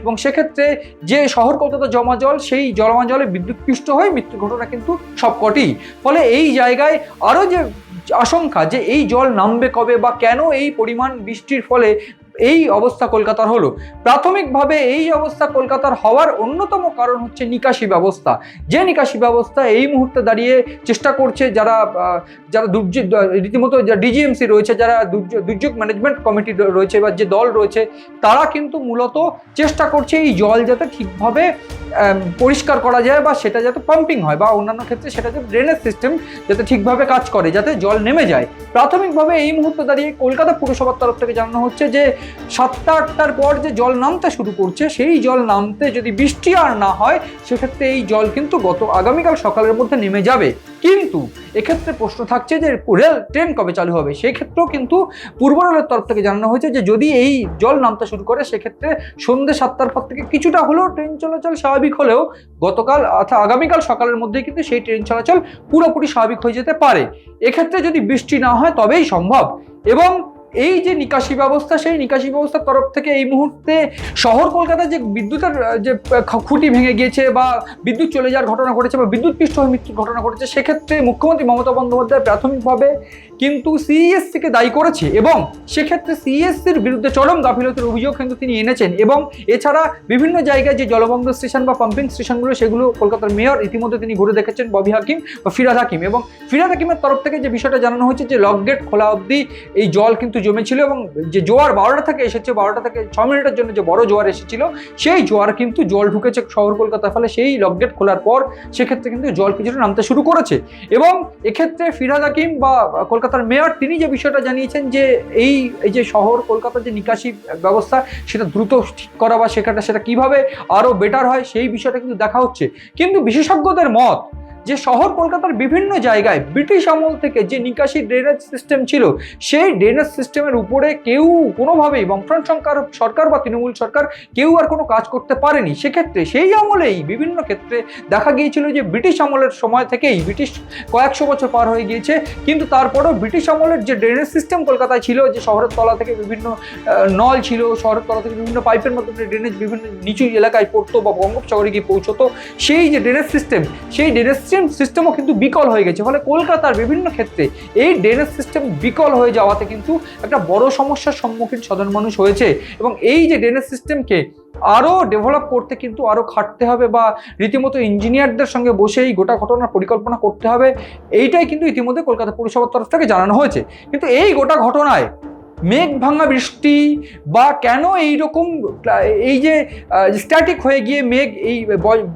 এবং সেক্ষেত্রে যে শহর কলকাতা জমা জল সেই জমা জলে বিদ্যুৎপৃষ্ট হয়ে মৃত্যুর ঘটনা কিন্তু সবকটি ফলে এই জায়গায় আরও যে আশঙ্কা যে এই জল নামবে কবে বা কেন এই পরিমাণ বৃষ্টির ফলে এই অবস্থা কলকাতার হলো। প্রাথমিকভাবে এই অবস্থা কলকাতার হওয়ার অন্যতম কারণ হচ্ছে নিকাশি ব্যবস্থা। যে নিকাশি ব্যবস্থা এই মুহূর্তে দাঁড়িয়ে চেষ্টা করছে যারা যারা দুর্যোগ রীতিমতো ডিজিএমসি রয়েছে, যারা দুর্যোগ ম্যানেজমেন্ট কমিটি রয়েছে বা যে দল রয়েছে, তারা কিন্তু মূলত চেষ্টা করছে এই জল যাতে ঠিকভাবে পরিষ্কার করা যায় বা সেটা যাতে পাম্পিং হয় বা অন্যান্য ক্ষেত্রে সেটা যাতে ড্রেনেজ সিস্টেম যাতে ঠিকভাবে কাজ করে, যাতে জল নেমে যায়। প্রাথমিকভাবে এই মুহূর্তে দাঁড়িয়ে কলকাতা পুরসভার তরফ থেকে জানানো হচ্ছে যে, সাতটা আটটার পর যে জল নামতে শুরু করছে, সেই জল নামতে যদি বৃষ্টি আর না হয়, সেক্ষেত্রে এই জল কিন্তু গত আগামীকাল সকালের মধ্যে নেমে যাবে। কিন্তু এক্ষেত্রে প্রশ্ন থাকছে যে রেল, ট্রেন কবে চালু হবে? সেই ক্ষেত্রেও কিন্তু পূর্ব রেলের তরফ থেকে জানানো হয়েছে যে যদি এই জল নামতে শুরু করে, সেক্ষেত্রে সন্ধ্যে সাতটার পর থেকে কিছুটা হলেও ট্রেন চলাচল স্বাভাবিক হলেও গতকাল অর্থাৎ আগামীকাল সকালের মধ্যেই কিন্তু সেই ট্রেন চলাচল পুরোপুরি স্বাভাবিক হয়ে যেতে পারে। এক্ষেত্রে যদি বৃষ্টি না হয়, তবেই সম্ভব। এবং এই যে নিকাশি ব্যবস্থা, সেই নিকাশি ব্যবস্থার তরফ থেকে এই মুহূর্তে শহর কলকাতায় যে বিদ্যুতের, যে খুঁটি ভেঙে গিয়েছে বা বিদ্যুৎ চলে যাওয়ার ঘটনা ঘটেছে বা বিদ্যুৎ পৃষ্ঠ হয়ে মৃত্যুর ঘটনা ঘটেছে, সেক্ষেত্রে মুখ্যমন্ত্রী মমতা বন্দ্যোপাধ্যায় প্রাথমিকভাবে কিন্তু সিইএসসিকে দায়ী করেছে এবং সেক্ষেত্রে সিইএসসির বিরুদ্ধে চরম গাফিলতির অভিযোগ কিন্তু তিনি এনেছেন এবং এছাড়া বিভিন্ন জায়গায় যে জলবন্দর স্টেশন বা পাম্পিং স্টেশনগুলো, সেগুলো কলকাতার মেয়র ইতিমধ্যে তিনি ঘুরে দেখেছেন, ববি হাকিম বা ফিরাদ হাকিম এবং ফিরাদ হাকিমের তরফ থেকে যে বিষয়টা জানানো হয়েছে যে লক গেট খোলা অবধি এই জল কিন্তু জমেছিল এবং যে জোয়ার বারোটা থেকে এসেছে, বারোটা থেকে ছ মিনিটের জন্য যে বড় জোয়ার এসেছিল, সেই জোয়ার কিন্তু জল ঢুকেছে শহর কলকাতার ফলে সেই লক গেট খোলার পর সেক্ষেত্রে কিন্তু জল কিছুটা নামতে শুরু করেছে এবং এক্ষেত্রে ফিরাদ হাকিম বা কলকাতার মেয়র, তিনি যে বিষয়টা জানিয়েছেন যে এই এই যে শহর, কলকাতার যে নিকাশি ব্যবস্থা, সেটা দ্রুত ঠিক করা বা সেখানটা সেটা কীভাবে আরও বেটার হয়, সেই বিষয়টা কিন্তু দেখা হচ্ছে। কিন্তু বিশেষজ্ঞদের মত যে শহর কলকাতার বিভিন্ন জায়গায় ব্রিটিশ আমল থেকে যে নিকাশি ড্রেনেজ সিস্টেম ছিল, সেই ড্রেনেজ সিস্টেমের উপরে কেউ কোনোভাবেই বামফ্রন্ট সরকার সরকার বা তৃণমূল সরকার কেউ আর কোনো কাজ করতে পারেনি। সেক্ষেত্রে সেই আমলেই বিভিন্ন ক্ষেত্রে দেখা গিয়েছিল যে ব্রিটিশ আমলের সময় থেকেই ব্রিটিশ কয়েকশো বছর পার হয়ে গিয়েছে, কিন্তু তারপরেও ব্রিটিশ আমলের যে ড্রেনেজ সিস্টেম কলকাতায় ছিল, যে শহরের তলা থেকে বিভিন্ন নল ছিল, শহরের তলা থেকে বিভিন্ন পাইপের মাধ্যমে ড্রেনেজ বিভিন্ন নিচু এলাকায় পড়তো বা বঙ্গোপসাগরে গিয়ে পৌঁছতো, সেই যে ড্রেনেজ সিস্টেম সেই ড্রেনেজ সিস্টেমও কিন্তু বিকল হয়ে গেছে। ফলে কলকাতার বিভিন্ন ক্ষেত্রে এই ড্রেনেজ সিস্টেম বিকল হয়ে যাওয়াতে কিন্তু একটা বড় সমস্যার সম্মুখীন সাধারণ মানুষ হয়েছে। এবং এই যে ড্রেনেজ সিস্টেমকে আরও ডেভেলপ করতে কিন্তু আরও খাটতে হবে বা রীতিমতো ইঞ্জিনিয়ারদের সঙ্গে বসে এই গোটা ঘটনার পরিকল্পনা করতে হবে, এইটাই কিন্তু ইতিমধ্যে কলকাতা পুরসভার তরফ থেকে জানানো হয়েছে। কিন্তু এই গোটা ঘটনায় মেঘ ভাঙা বৃষ্টি বা কেন এই রকম এই যে স্ট্যাটিক হয়ে গিয়ে মেঘ, এই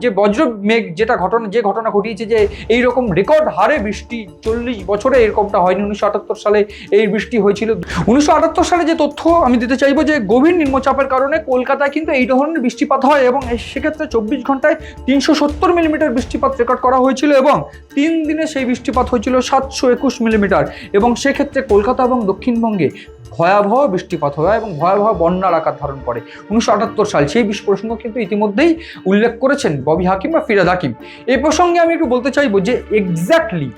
যে বজ্র মেঘ, যেটা ঘটনা, যে ঘটনা ঘটিয়েছে যে এই রকম রেকর্ড হারে বৃষ্টি, চল্লিশ বছরে এরকমটা হয়নি, উনিশশো আটাত্তর সালে এই বৃষ্টি হয়েছিল। উনিশশো আটাত্তর সালে যে তথ্য আমি দিতে চাইব যে গভীর নিম্নচাপের কারণে কলকাতায় কিন্তু এই ধরনের বৃষ্টিপাত হয় এবং সেক্ষেত্রে চব্বিশ ঘন্টায় তিনশো সত্তর মিলিমিটার বৃষ্টিপাত রেকর্ড করা হয়েছিল এবং তিন দিনে সেই বৃষ্টিপাত হয়েছিল সাতশো একুশ মিলিমিটার এবং সেক্ষেত্রে কলকাতা এবং দক্ষিণবঙ্গে ভয়াবহ বৃষ্টিপাত হয় এবং ভয়াবহ বন্যার আকার ধারণ করে। উনিশশো আটাত্তর সাল সেই বিষ প্রসঙ্গ কিন্তু ইতিমধ্যেই উল্লেখ করেছেন ববি হাকিম বা ফিরাদ হাকিম। এই প্রসঙ্গে আমি একটু বলতে চাইব যে এক্স্যাক্টলি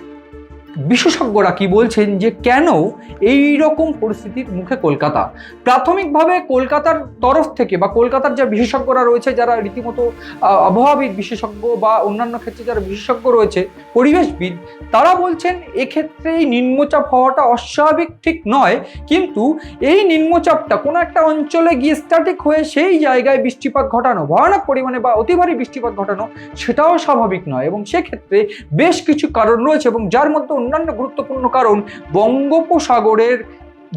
বিশেষজ্ঞরা কি বলছেন যে কেন এই রকম পরিস্থিতির মুখে কলকাতা? প্রাথমিকভাবে কলকাতার তরফ থেকে বা কলকাতার যে বিশেষজ্ঞরা রয়েছে, যারা রীতিমতো আবহাওয়াবিদ বিশেষজ্ঞ বা অন্যান্য ক্ষেত্রে যারা বিশেষজ্ঞ রয়েছে, পরিবেশবিদ, তারা বলছেন এক্ষেত্রে এই নিম্নচাপ হওয়াটা অস্বাভাবিক ঠিক নয়। কিন্তু এই নিম্নচাপটা কোনো একটা অঞ্চলে গিয়ে স্ট্যাটিক হয়ে সেই জায়গায় বৃষ্টিপাত ঘটানো, ভয়ানক পরিমাণে বা অতি ভারী বৃষ্টিপাত ঘটানো, সেটাও স্বাভাবিক নয়। এবং সেক্ষেত্রে বেশ কিছু কারণ রয়েছে এবং যার মধ্যে অন্যান্য গুরুত্বপূর্ণ কারণ বঙ্গোপসাগরের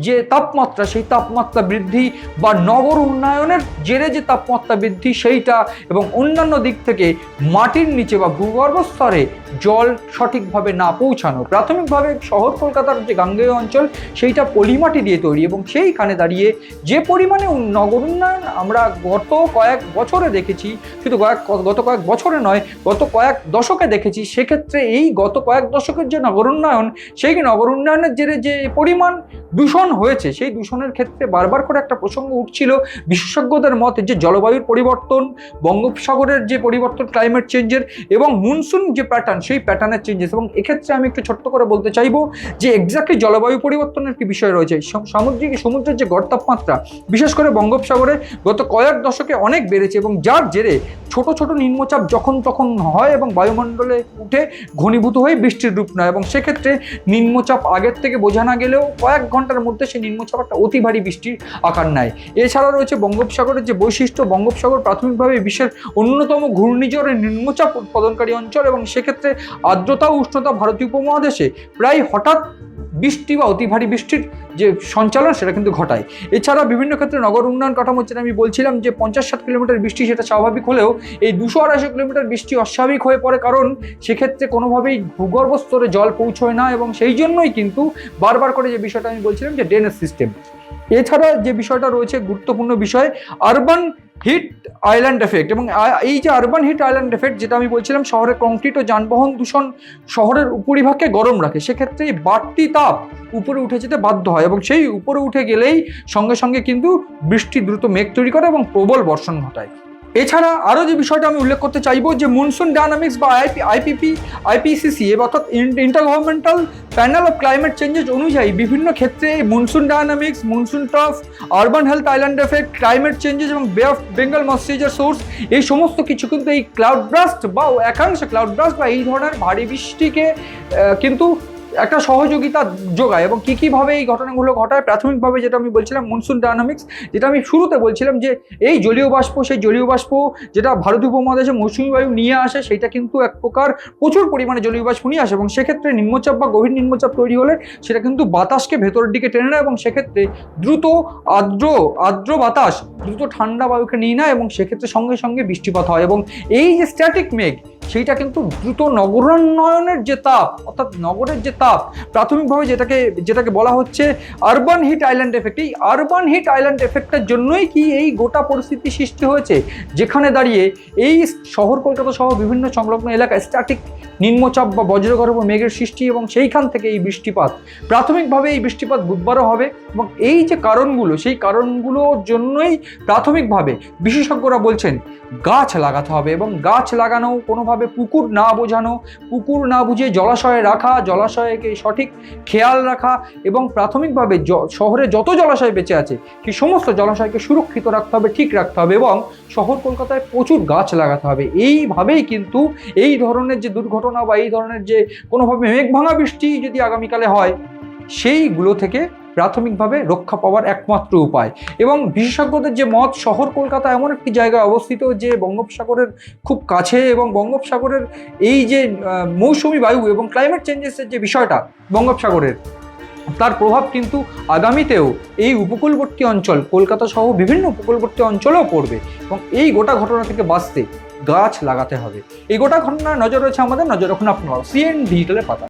যে তাপমাত্রা, সেই তাপমাত্রা বৃদ্ধি বা নগর উন্নয়নের জেরে যে তাপমাত্রা বৃদ্ধি, সেইটা এবং অন্যান্য দিক থেকে মাটির নিচে বা ভূগর্ভ স্তরে জল সঠিকভাবে না পৌঁছানো, প্রাথমিকভাবে শহর কলকাতার যে গাঙ্গেয় অঞ্চল, সেইটা পলিমাটি দিয়ে তৈরি এবং সেইখানে দাঁড়িয়ে যে পরিমাণে নগর উন্নয়ন আমরা গত কয়েক বছরে দেখেছি, শুধু কয়েক গত কয়েক বছরে নয়, গত কয়েক দশকে দেখেছি, সেক্ষেত্রে এই গত কয়েক দশকের যে নগর উন্নয়ন, সেই নগর উন্নয়নের জেরে যে পরিমাণ দূষণ হয়েছে, সেই দূষণের ক্ষেত্রে বারবার করে একটা প্রসঙ্গ উঠছিল বিশেষজ্ঞদের মতে যে জলবায়ুর পরিবর্তন, বঙ্গোপসাগরের যে পরিবর্তন ক্লাইমেট চেঞ্জের এবং মনসুন যে প্যাটার্ন সেই প্যাটার্নের চেঞ্জেস এবং এক্ষেত্রে আমি একটু ছোট্ট করে বলতে চাইব যে এক্স্যাক্টলি জলবায়ু পরিবর্তনের একটি বিষয় রয়েছে? সামুদ্রিক সমুদ্রের যে গড় তাপমাত্রা, বিশেষ করে বঙ্গোপসাগরে গত কয়েক দশকে অনেক বেড়েছে এবং যার জেরে ছোট ছোট নিম্নচাপ যখন তখন হয় এবং বায়ুমণ্ডলে উঠে ঘনীভূত হয়ে বৃষ্টির রূপ নেয় এবং সেক্ষেত্রে নিম্নচাপ আগের থেকে বোঝা না গেলেও কয়েক ঘণ্টার মধ্যে সেই নিম্নচাপ একটা অতি ভারী বৃষ্টির আকার নেয়। এছাড়া রয়েছে বঙ্গোপসাগরের যে বৈশিষ্ট্য, বঙ্গোপসাগর প্রাথমিকভাবে বিশ্বের অন্যতম ঘূর্ণিঝড়ের নিম্নচাপ উৎপাদনকারী অঞ্চল এবং সেক্ষেত্রে আর্দ্রতা, উষ্ণতা ভারতীয় উপমহাদেশে প্রায় হঠাৎ বৃষ্টি বা অতি ভারী বৃষ্টির যে সঞ্চালন সেটা কিন্তু ঘটায়। এছাড়া বিভিন্ন ক্ষেত্রে নগর উন্নয়ন কাঠামো যেটা আমি বলছিলাম যে পঞ্চাশ ষাট কিলোমিটার বৃষ্টি সেটা স্বাভাবিক হলেও এই দুশো আড়াইশো কিলোমিটার বৃষ্টি অস্বাভাবিক হয়ে পড়ে কারণ সেক্ষেত্রে কোনোভাবেই ভূগর্ভস্তরে জল পৌঁছয় না এবং সেই জন্যই কিন্তু বারবার করে যে বিষয়টা আমি বলছিলাম যে ড্রেনেজ সিস্টেম এছাড়া যে বিষয়টা রয়েছে গুরুত্বপূর্ণ বিষয় আরবান হিট আইল্যান্ড এফেক্ট এবং এই যে আরবান হিট আইল্যান্ড এফেক্ট যেটা আমি বলছিলাম, শহরে কংক্রিট ও যানবাহন দূষণ শহরের উপরিভাগকে গরম রাখে, সেক্ষেত্রে এই বাড়তি তাপ উপরে উঠে যেতে বাধ্য হয় এবং সেই উপরে উঠে গেলেই সঙ্গে সঙ্গে কিন্তু বৃষ্টি দ্রুত মেঘ তৈরি করে এবং প্রবল বর্ষণ ঘটায়। এছাড়া আরও যে বিষয়টা আমি উল্লেখ করতে চাইব যে মনসুন ডায়নামিক্স বা আইপি, আইপিপি, আইপিসিসি অর্থাৎ intergovernmental panel of climate changes অনুযায়ী বিভিন্ন ক্ষেত্রে monsoon dynamics, monsoon trough, urban health island effect, climate changes এবং bay of Bengal moisturiser source এই সমস্ত কিছু কিন্তু এই ক্লাউড ব্রাস্ট বা একাংশ ক্লাউড ব্রাস্ট বা এই ধরনের ভারী বৃষ্টিকে কিন্তু একটা সহযোগিতা যোগায় এবং কী কীভাবে এই ঘটনাগুলো ঘটায় প্রাথমিকভাবে যেটা আমি বলছিলাম মনসুন ডায়নামিক্স যেটা আমি শুরুতে বলছিলাম যে এই জলীয় বাষ্প, সেই জলীয় বাষ্প যেটা ভারত উপমহাদেশে মৌসুমী বায়ু নিয়ে আসে সেটা কিন্তু এক প্রকার প্রচুর পরিমাণে জলীয় বাষ্প নিয়ে আসে এবং সেক্ষেত্রে নিম্নচাপ বা গভীর নিম্নচাপ তৈরি হলে সেটা কিন্তু বাতাসকে ভেতরের দিকে টেনে নেয় এবং সেক্ষেত্রে দ্রুত আর্দ্র আর্দ্র বাতাস দ্রুত ঠান্ডা বায়ুকে নিয়ে নেয় এবং সেক্ষেত্রে সঙ্গে সঙ্গে বৃষ্টিপাত হয় এবং এই যে স্ট্যাটিক মেঘ সেইটা কিন্তু দ্রুত নগরান্নয়নের যে তাপ, অর্থাৎ নগরের যে তাপ, প্রাথমিকভাবে যেটাকে যেটাকে বলা হচ্ছে আরবান হিট আইল্যান্ড এফেক্ট এই আরবান হিট আইল্যান্ড এফেক্টের জন্যই কি এই গোটা পরিস্থিতি সৃষ্টি হয়েছে? যেখানে দাঁড়িয়ে এই শহর কলকাতা সহ বিভিন্ন সংলগ্ন এলাকায় স্ট্যাটিক নিম্নচাপ বা বজ্রগর্ভ মেঘের সৃষ্টি এবং সেইখান থেকে এই বৃষ্টিপাত। প্রাথমিকভাবে এই বৃষ্টিপাত বুধবারও হবে এবং এই যে কারণগুলো, সেই কারণগুলোর জন্যই প্রাথমিকভাবে বিশেষজ্ঞরা বলছেন গাছ লাগাতে হবে এবং গাছ লাগানো কোনোভাবে পুকুর না বোঝানো, পুকুর না বুঝে জলাশয়ে রাখা, জলাশয়কে সঠিক খেয়াল রাখা এবং প্রাথমিকভাবে শহরে যত জলাশয় বেঁচে আছে সেই সমস্ত জলাশয়কে সুরক্ষিত রাখতে হবে, ঠিক রাখতে হবে এবং শহর কলকাতায় প্রচুর গাছ লাগাতে হবে। এইভাবেই কিন্তু এই ধরনের যে দুর্ঘটনা বা এই ধরনের যে কোনোভাবে মেঘ ভাঙা বৃষ্টি যদি আগামীকালে হয়, সেইগুলো থেকে প্রাথমিকভাবে রক্ষা পাওয়ার একমাত্র উপায়। এবং বিশেষজ্ঞদের যে মত, শহর কলকাতা এমন একটি জায়গায় অবস্থিত যে বঙ্গোপসাগরের খুব কাছে এবং বঙ্গোপসাগরের এই যে মৌসুমি বায়ু এবং ক্লাইমেট চেঞ্জেসের যে বিষয়টা বঙ্গোপসাগরের, তার প্রভাব কিন্তু আগামীতেও এই উপকূলবর্তী অঞ্চল, কলকাতা সহ বিভিন্ন উপকূলবর্তী অঞ্চলেও পড়বে এবং এই গোটা ঘটনা থেকে বাঁচতে গাছ লাগাতে হবে। এই গোটা ঘটনার নজর রয়েছে আমাদের নজর রাখুন আপনারা সিএন ডিজিটালের পাতা